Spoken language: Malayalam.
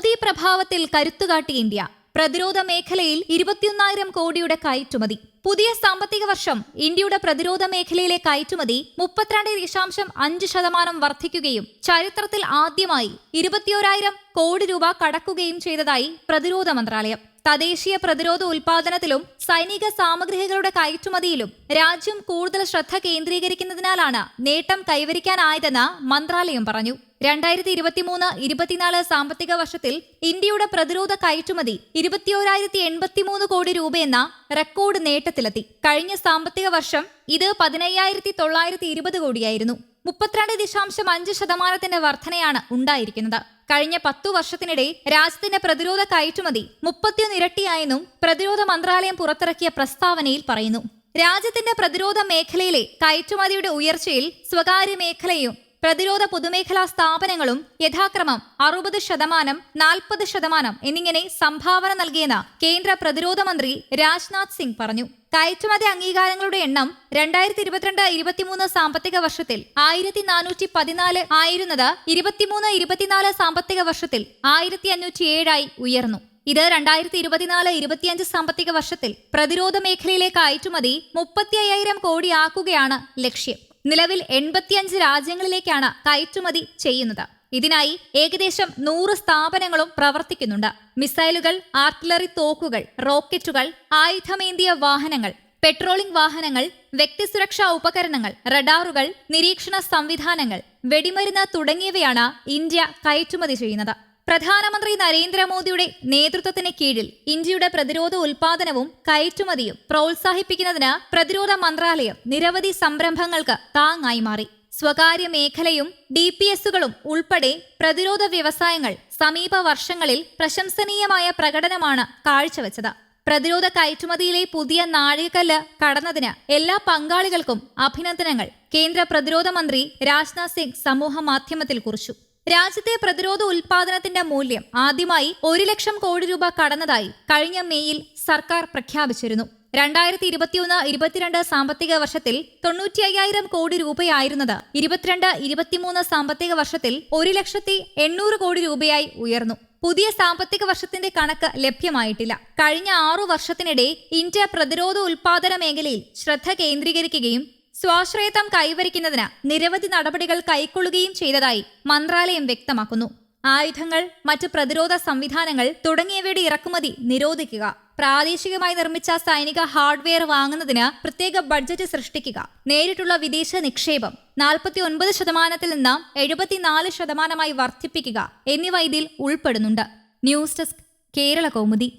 മോദി പ്രഭാവത്തിൽ കരുത്തുകാട്ടി ഇന്ത്യ. പ്രതിരോധ മേഖലയിൽ ഇരുപത്തിയൊന്നായിരം കോടിയുടെ കയറ്റുമതി. പുതിയ സാമ്പത്തിക വർഷം ഇന്ത്യയുടെ പ്രതിരോധ മേഖലയിലെ കയറ്റുമതി മുപ്പത്തിരണ്ട് ദശാംശം അഞ്ച് ശതമാനം വർദ്ധിക്കുകയും ചരിത്രത്തിൽ ആദ്യമായി ഇരുപത്തിയോരായിരം കോടി രൂപ കടക്കുകയും ചെയ്തതായി പ്രതിരോധ മന്ത്രാലയം. തദ്ദേശീയ പ്രതിരോധ ഉൽപാദനത്തിലും സൈനിക സാമഗ്രികളുടെ കയറ്റുമതിയിലും രാജ്യം കൂടുതൽ ശ്രദ്ധ കേന്ദ്രീകരിക്കുന്നതിനാലാണ് നേട്ടം കൈവരിക്കാനായതെന്ന് മന്ത്രാലയം പറഞ്ഞു. രണ്ടായിരത്തി ഇരുപത്തിമൂന്ന് ഇരുപത്തിനാല് സാമ്പത്തിക വർഷത്തിൽ ഇന്ത്യയുടെ പ്രതിരോധ കയറ്റുമതി ഇരുപത്തിയോരായിരത്തി എൺപത്തിമൂന്ന് കോടി രൂപയെന്ന റെക്കോർഡ് നേട്ടത്തിലെത്തി. കഴിഞ്ഞ സാമ്പത്തിക വർഷം ഇത് പതിനയ്യായിരത്തി തൊള്ളായിരത്തി ഇരുപത് കോടിയായിരുന്നു. മുപ്പത്തിരണ്ട് ദശാംശം അഞ്ച് ശതമാനത്തിന്റെ വർധനയാണ് ഉണ്ടായിരിക്കുന്നത്. കഴിഞ്ഞ പത്തു വർഷത്തിനിടെ രാജ്യത്തിന്റെ പ്രതിരോധ കയറ്റുമതി മുപ്പത്തിയൊന്ന് ഇരട്ടിയായെന്നും പ്രതിരോധ മന്ത്രാലയം പുറത്തിറക്കിയ പ്രസ്താവനയിൽ പറയുന്നു. രാജ്യത്തിന്റെ പ്രതിരോധ മേഖലയിലെ കയറ്റുമതിയുടെ ഉയർച്ചയിൽ സ്വകാര്യ മേഖലയും പ്രതിരോധ പൊതുമേഖലാ സ്ഥാപനങ്ങളും യഥാക്രമം അറുപത് ശതമാനം നാൽപ്പത് ശതമാനം എന്നിങ്ങനെ സംഭാവന നൽകിയെന്ന് കേന്ദ്ര പ്രതിരോധ മന്ത്രി രാജ്നാഥ് സിംഗ് പറഞ്ഞു. കയറ്റുമതി അംഗീകാരങ്ങളുടെ എണ്ണം രണ്ടായിരത്തി ഇരുപത്തിരണ്ട് ഇരുപത്തിമൂന്ന് സാമ്പത്തിക വർഷത്തിൽ ആയിരത്തി നാനൂറ്റി പതിനാല് ആയിരുന്നത് ഇരുപത്തിമൂന്ന് ഇരുപത്തിനാല് സാമ്പത്തിക വർഷത്തിൽ ആയിരത്തി അഞ്ഞൂറ്റി ഏഴായി ഉയർന്നു. ഇത് രണ്ടായിരത്തി ഇരുപത്തിനാല് ഇരുപത്തിയഞ്ച് സാമ്പത്തിക വർഷത്തിൽ പ്രതിരോധ മേഖലയിലെ കയറ്റുമതി മുപ്പത്തി അയ്യായിരം കോടിയാക്കുകയാണ് ലക്ഷ്യം. നിലവിൽ എൺപത്തിയഞ്ച് രാജ്യങ്ങളിലേക്കാണ് കയറ്റുമതി ചെയ്യുന്നത്. ഇതിനായി ഏകദേശം നൂറ് സ്ഥാപനങ്ങളും പ്രവർത്തിക്കുന്നുണ്ട്. മിസൈലുകൾ ആർട്ടിലറി തോക്കുകൾ റോക്കറ്റുകൾ ആയുധമേന്തിയ വാഹനങ്ങൾ പെട്രോളിംഗ് വാഹനങ്ങൾ വ്യക്തിസുരക്ഷാ ഉപകരണങ്ങൾ റഡാറുകൾ നിരീക്ഷണ സംവിധാനങ്ങൾ വെടിമരുന്ന് തുടങ്ങിയവയാണ് ഇന്ത്യ കയറ്റുമതി ചെയ്യുന്നത്. പ്രധാനമന്ത്രി നരേന്ദ്രമോദിയുടെ നേതൃത്വത്തിന് കീഴിൽ ഇന്ത്യയുടെ പ്രതിരോധ ഉൽപാദനവും കയറ്റുമതിയും പ്രോത്സാഹിപ്പിക്കുന്നതിന് പ്രതിരോധ മന്ത്രാലയം നിരവധി സംരംഭങ്ങൾക്ക് താങ്ങായി മാറി. സ്വകാര്യ മേഖലയും ഡി പി എസുകളും ഉൾപ്പെടെ പ്രതിരോധ വ്യവസായങ്ങൾ സമീപ വർഷങ്ങളിൽ പ്രശംസനീയമായ പ്രകടനമാണ് കാഴ്ചവെച്ചത്. പ്രതിരോധ കയറ്റുമതിയിലെ പുതിയ നാഴികക്കല്ല് കടന്നതിന് എല്ലാ പങ്കാളികൾക്കും അഭിനന്ദനങ്ങൾ കേന്ദ്ര പ്രതിരോധ മന്ത്രി രാജ്നാഥ് സിംഗ് സമൂഹ മാധ്യമത്തിൽ കുറിച്ചു. രാജ്യത്തെ പ്രതിരോധ ഉൽപാദനത്തിന്റെ മൂല്യം ആദ്യമായി ഒരു ലക്ഷം കോടി രൂപ കടന്നതായി കഴിഞ്ഞ മേയിൽ സർക്കാർ പ്രഖ്യാപിച്ചിരുന്നു. രണ്ടായിരത്തി ഇരുപത്തിയൊന്ന് ഇരുപത്തിരണ്ട് സാമ്പത്തിക വർഷത്തിൽ തൊണ്ണൂറ്റി അയ്യായിരം കോടി രൂപയായിരുന്നത് ഇരുപത്തിരണ്ട് ഇരുപത്തിമൂന്ന് സാമ്പത്തിക വർഷത്തിൽ ഒരു ലക്ഷത്തി എണ്ണൂറ് കോടി രൂപയായി ഉയർന്നു. പുതിയ സാമ്പത്തിക വർഷത്തിന്റെ കണക്ക് ലഭ്യമായിട്ടില്ല. കഴിഞ്ഞ ആറു വർഷത്തിനിടെ ഇന്ത്യ പ്രതിരോധ ഉൽപാദന മേഖലയിൽ ശ്രദ്ധ കേന്ദ്രീകരിക്കുകയും സ്വാശ്രയത്വം കൈവരിക്കുന്നതിന് നിരവധി നടപടികൾ കൈക്കൊള്ളുകയും ചെയ്തതായി മന്ത്രാലയം വ്യക്തമാക്കുന്നു. ആയുധങ്ങൾ മറ്റ് പ്രതിരോധ സംവിധാനങ്ങൾ തുടങ്ങിയവയുടെ ഇറക്കുമതി നിരോധിക്കുക. പ്രാദേശികമായി നിർമ്മിച്ച സൈനിക ഹാർഡ്വെയർ വാങ്ങുന്നതിന് പ്രത്യേക ബഡ്ജറ്റ് സൃഷ്ടിക്കുക. നേരിട്ടുള്ള വിദേശ നിക്ഷേപം നാൽപ്പത്തി ഒൻപത് ശതമാനത്തിൽ നിന്ന് എഴുപത്തിനാല് ശതമാനമായി വർദ്ധിപ്പിക്കുക എന്നിവ ഇതിൽ ഉൾപ്പെടുന്നുണ്ട്. News desk Kerala Kaumudi.